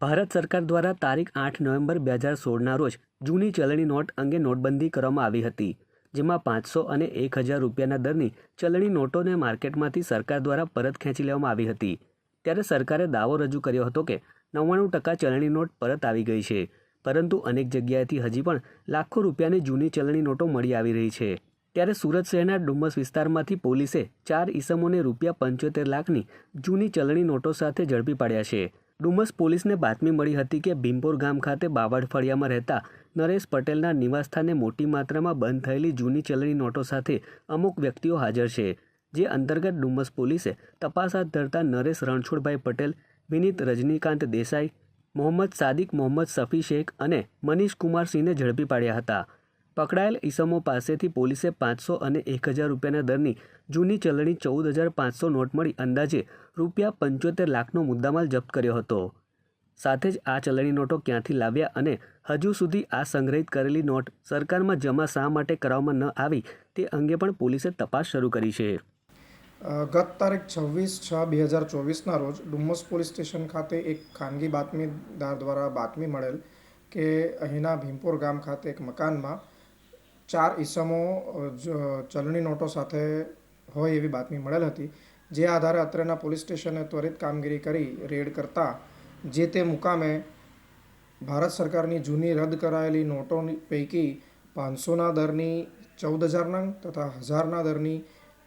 ભારત સરકાર દ્વારા તારીખ આઠ નવેમ્બર બે હજાર સોળના રોજ જૂની ચલણી નોટ અંગે નોટબંધી કરવામાં આવી હતી, જેમાં પાંચસો અને એક હજાર રૂપિયાના દરની ચલણી નોટોને માર્કેટમાંથી સરકાર દ્વારા પરત ખેંચી લેવામાં આવી હતી. ત્યારે સરકારે દાવો રજૂ કર્યો હતો કે નવ્વાણું ટકા ચલણી નોટ પરત આવી ગઈ છે, પરંતુ અનેક જગ્યાએથી હજી પણ લાખો રૂપિયાની જૂની ચલણી નોટો મળી આવી રહી છે. ત્યારે સુરત શહેરના ડુમ્મસ વિસ્તારમાંથી પોલીસે ચાર ઈસમોને રૂપિયા પંચોતેર લાખની જૂની ચલણી નોટો સાથે ઝડપી પાડ્યા છે. ડુમ્મસ પોલીસને બાતમી મળી હતી કે ભીમપોર ગામ ખાતે બાવળ ફળિયામાં રહેતા નરેશ પટેલના નિવાસસ્થાને મોટી માત્રામાં બંધ થયેલી જૂની ચલણી નોટો સાથે અમુક વ્યક્તિઓ હાજર છે, જે અંતર્ગત ડુમસ પોલીસે તપાસ હાથ ધરતા નરેશ રણછોડભાઈ પટેલ, વિનીત રજનીકાંત દેસાઈ, મોહમ્મદ સાદિક મોહમ્મદ સફી શેખ અને મનીષ કુમાર સિંહને ઝડપી પાડ્યા હતા. પકડાયેલ ઈસમો પાસેથી પોલીસે પાંચસો અને એક હજાર રૂપિયાના દરની જૂની ચલણી ચૌદ હજાર પાંચસો નોટ મળી અંદાજે રૂપિયા પંચોતેર લાખનો મુદ્દામાલ જપ્ત કર્યો હતો. સાથે જ આ ચલણી નોટો ક્યાંથી લાવ્યા અને હજુ સુધી આ સંગ્રહિત કરેલી નોટ સરકારમાં જમા શા માટે કરવામાં ન આવી તે અંગે પણ પોલીસે તપાસ શરૂ કરી છે. ગત તારીખ છવ્વીસ છ બે હજાર ચોવીસના રોજ ડુમ્મસ પોલીસ સ્ટેશન ખાતે એક ખાનગી બાતમીદાર દ્વારા બાતમી મળેલ કે અહીંના ભીમપોર ગામ ખાતે એક મકાનમાં ચાર ઈસમો ચલણી નોટો સાથે હોય એવી બાતમી મળેલ હતી, જે આધારે અત્રેના પોલીસ સ્ટેશને ત્વરિત કામગીરી કરી રેડ કરતા, જે તે મુકામે ભારત સરકારની જૂની રદ કરાયેલી નોટોની પૈકી પાંચસોના દરની ચૌદ હજાર નંગ તથા હજારના દરની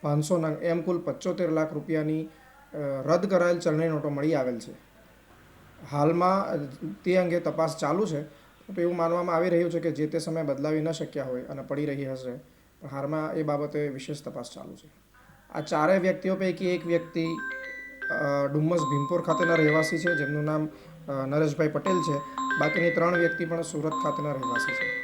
પાંચસો નંગ એમ કુલ પચોતેર લાખ રૂપિયાની રદ કરાયેલ ચલણી નોટો મળી આવેલ છે. હાલમાં તે અંગે તપાસ ચાલુ છે. એવું માનવામાં આવી રહ્યું છે કે જે તે સમયે બદલાવી ન શક્યા હોય અને પડી રહી હશે, પણ હાલમાં એ બાબતે વિશેષ તપાસ ચાલુ છે. આ ચારેય વ્યક્તિઓ પૈકી એક વ્યક્તિ ડુમ્મસ ભીમપોર ખાતેના રહેવાસી છે, જેમનું નામ નરેશભાઈ પટેલ છે. બાકીની ત્રણ વ્યક્તિ પણ સુરત ખાતેના રહેવાસી છે.